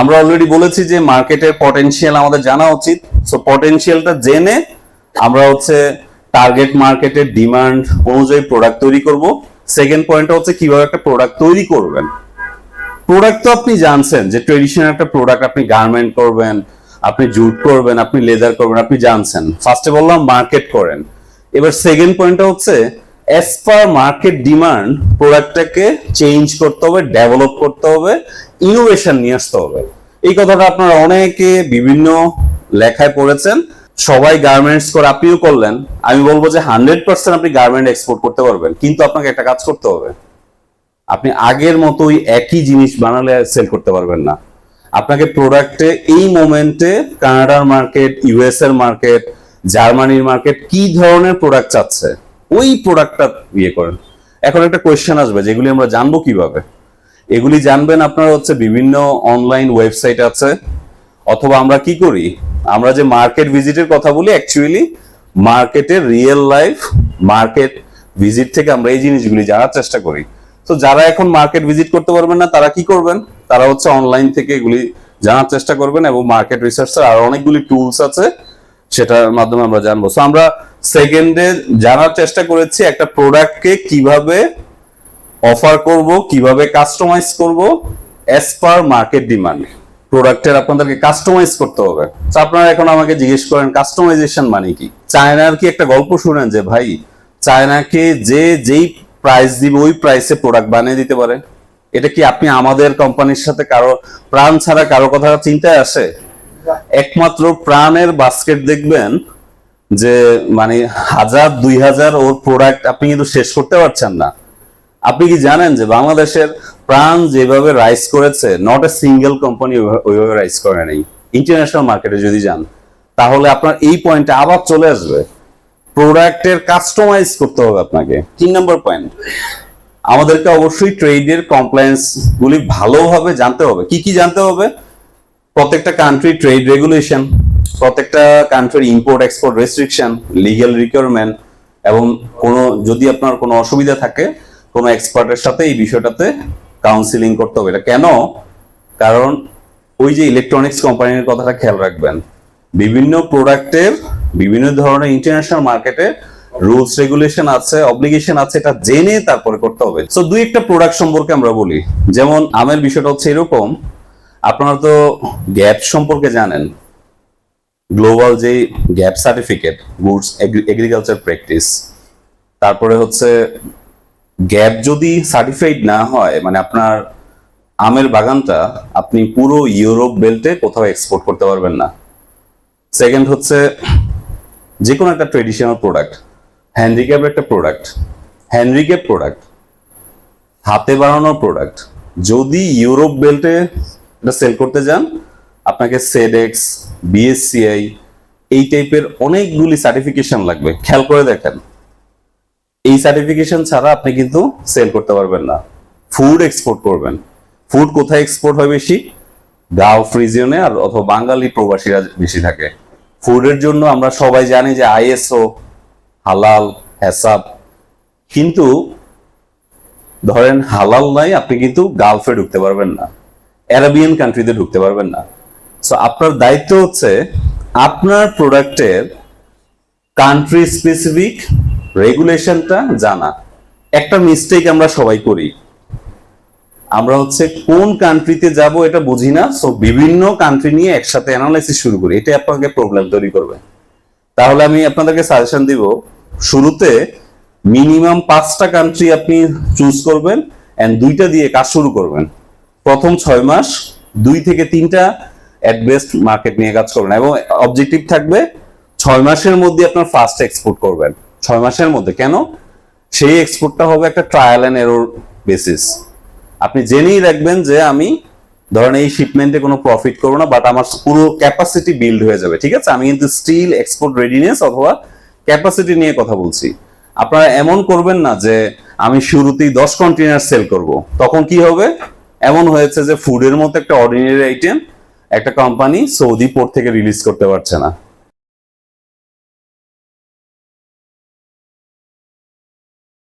আমরা অলরেডি বলেছি যে মার্কেটের পটেনশিয়াল আমাদের জানা উচিত। সো পটেনশিয়ালটা জেনে আমরা হচ্ছে টার্গেট মার্কেটের ডিমান্ড অনুযায়ী প্রোডাক্ট তৈরি করব। সেকেন্ড পয়েন্টটা হচ্ছে কীভাবে একটা প্রোডাক্ট তৈরি করবেন। প্রোডাক্ট তো আপনি জানছেন যে ট্রেডিশনাল একটা প্রোডাক্ট আপনি গার্মেন্ট করবেন, আপনি জুট করবেন, আপনি লেদার করবেন, আপনি জানছেন। ফার্স্টে বললাম মার্কেট করেন। এবার সেকেন্ড পয়েন্টটা হচ্ছে অ্যাজ পার মার্কেট ডিমান্ড প্রোডাক্টটাকে চেঞ্জ করতে হবে ডেভেলপ করতে হবে ইনোভেশন নিয়ে আসতে হবে। এই কথাটা আপনারা অনেকে বিভিন্ন লেখায় পড়েছেন। সবাই গার্মেন্টস করে আপনিও করলেন। আমি বলব যে হান্ড্রেড পার্সেন্ট আপনি গার্মেন্ট এক্সপোর্ট করতে পারবেন। কিন্তু আপনাকে একটা কাজ করতে হবে। আপনি আগের মতোই একই জিনিস বানালে সেল করতে পারবেন না। আপনাকে প্রোডাক্টে এই মোমেন্টে কানাডার মার্কেট ইউএস এর মার্কেট জার্মানির মার্কেট কি ধরনের প্রোডাক্ট চাচ্ছে? ওই প্রোডাক্টটা ইয়ে করেন। এখন একটা কোয়েশ্চেন আসবে, যেগুলি আমরা জানব কীভাবে? এগুলি জানবেন আপনার হচ্ছে বিভিন্ন অনলাইন ওয়েবসাইট আছে, অথবা আমরা কি করি? আমরা যে মার্কেট ভিজিটের কথা বলি অ্যাকচুয়ালি মার্কেটের রিয়েল লাইফ মার্কেট ভিজিট থেকে আমরা এই জিনিসগুলি জানার চেষ্টা করি। তো যারা এখন মার্কেট ভিজিট করতে পারবেন না, তারা কি করবেন? তারা হচ্ছে অনলাইন থেকে এগুলি জানার চেষ্টা করবেন এবং মার্কেট রিসার্চের আর অনেকগুলি টুলস আছে, সেটার মাধ্যমে আমরা জানব। সো আমরা সেকেন্ডে জানার চেষ্টা করেছি একটা প্রোডাক্টকে কীভাবে অফার করব, কীভাবে কাস্টমাইজ করব অ্যাজ পার মার্কেট ডিমান্ড প্রোডাক্টের আপনাদেরকে কাস্টমাইজ করতে হবে। তো আপনারা এখন আমাকে জিজ্ঞেস করেন, কাস্টমাইজেশন মানে কি? চায়নার কি একটা গল্প শুনেন যে, ভাই, চায়নাকে যে যেই প্রাইস দিবে, ওই প্রাইসে প্রোডাক্ট বানিয়ে দিতে পারে। এটা কি আপনি আমাদের কোম্পানির সাথে কারও, প্রাণ ছাড়া কারও কথা চিন্তায় আসে? একমাত্র প্রাণের বাস্কেট দেখবেন যে মানে হাজার, দুই হাজার ওর প্রোডাক্ট আপনি কিন্তু শেষ করতে পারছেন না। আপনি কি জানেন যে বাংলাদেশের প্রাণ যেভাবে রাইজ করেছে নট এ সিঙ্গেল কোম্পানি ওইভাবে রাইস করে নেই। ইন্টারন্যাশনাল মার্কেটে যদি যান, তাহলে আপনার এই পয়েন্টে আবার চলে আসবে। প্রোডাক্টের কাস্টমাইজ করতে হবে আপনাকে। তিন নম্বর পয়েন্ট আমাদেরকে অবশ্যই ট্রেডের কমপ্লায়েন্স গুলি ভালোভাবে জানতে হবে। কি কি জানতে হবে? প্রত্যেকটা কান্ট্রি ট্রেড রেগুলেশন প্রত্যেকটা কান্ট্রির import export restriction legal requirement এবং কোনো, যদি আপনার কোনো অসুবিধা থাকে, কোনো এক্সপার্টের সাথে এই বিষয়টাতে কাউন্সিলিং করতে হবে। এটা কেন? কারণ ওই যে ইলেকট্রনিক্স কোম্পানির কথাটা খেয়াল রাখবেন। বিভিন্ন প্রোডাক্টের বিভিন্ন ধরনের ইন্টারন্যাশনাল মার্কেটে রুলস রেগুলেশন আছে অব্লিগেশন আছে, এটা জেনে তারপরে করতে হবে। সো দুই একটা প্রোডাক্ট সম্পর্কে আমরা বলি। যেমন, আমের বিষয়টা হচ্ছে এরকম, আপনারা তো গ্যাপ সম্পর্কে জানেন। গ্লোবাল যে GAP certificate, goods agriculture practice তারপরে হচ্ছে গ্যাপ যদি সার্টিফাইড না হয় মানে আপনার আমের বাগানটা আপনি পুরো ইউরোপ বেল্টে কোথাও এক্সপোর্ট করতে পারবেন না। সেকেন্ড হচ্ছে যে কোনো একটা ট্রেডিশনাল প্রোডাক্ট হ্যান্ডিক্যাপ একটা প্রোডাক্ট হ্যান্ডিক্যাপ প্রোডাক্ট হাতে বানানো প্রোডাক্ট যদি ইউরোপ বেল্টে এটা সেল করতে যান আপনাকে সেডেক্স বিএসসিআই এই টাইপের অনেকগুলি সার্টিফিকেশন লাগবে। খেয়াল করে দেখেন। এই সার্টিফিকেশন ছাড়া আপনি কিন্তু সেল করতে পারবেন না। ফুড এক্সপোর্ট করবেন। ফুড কোথায় এক্সপোর্ট হয় বেশি? গালফ রিজিয়নে আর অথবা বাঙালি প্রবাসীরা বেশি থাকে। ফুডের জন্য আমরা সবাই জানি যে আইএসও হালাল, হেসাব। কিন্তু ধরেন হালাল নাই, আপনি কিন্তু গালফে ঢুকতে পারবেন না। অ্যারাবিয়ান কান্ট্রিতে ঢুকতে পারবেন না। সো আপনার দায়িত্ব হচ্ছে আপনার প্রোডাক্টের কান্ট্রি স্পেসিফিক রেগুলেশনটা জানা। একটা মিস্টেক আমরা সবাই করি। আমরা হচ্ছে কোন কান্ট্রিতে যাব এটা বুঝি না সো বিভিন্ন কান্ট্রি নিয়ে একসাথে অ্যানালাইসিস শুরু করি। এটা আপনাকে প্রবলেম তৈরি করবে। তাহলে আমি আপনাদেরকে সাজেশন দিব, শুরুতে মিনিমাম পাঁচটা কান্ট্রি আপনি চুজ করবেন এন্ড দুইটা দিয়ে কাজ শুরু করবেন। প্রথম ছয় মাস, দুই থেকে তিনটা অ্যাট বেস্ট মার্কেট নিয়ে কাজ করবেন এবং অবজেক্টিভ থাকবে ছয় মাসের মধ্যে আপনার ফার্স্ট এক্সপোর্ট করবেন। ছয় মাসের মধ্যে। কেন? সেই এক্সপোর্টটা হবে একটা ট্রায়াল এন্ড এরোর বেসিস আপনি জেনেই রাখবেন যে আমি ধরেন এই শিপমেন্টে কোনো প্রফিট করব না বাট আমার পুরো ক্যাপাসিটি বিল্ড হয়ে যাবে, ঠিক আছে? আমি কিন্তু স্টিল এক্সপোর্ট রেডিনেস অথবা ক্যাপাসিটি নিয়ে কথা বলছি। আপনারা এমন করবেন না যে আমি শুরুতেই দশ কন্টেনার সেল করব। তখন কি হবে? এমন হয়েছে যে ফুডের মতো একটা অর্ডিনারি আইটেম একটা কোম্পানি সৌদি পোর্ট থেকে রিলিজ করতে পারছে না।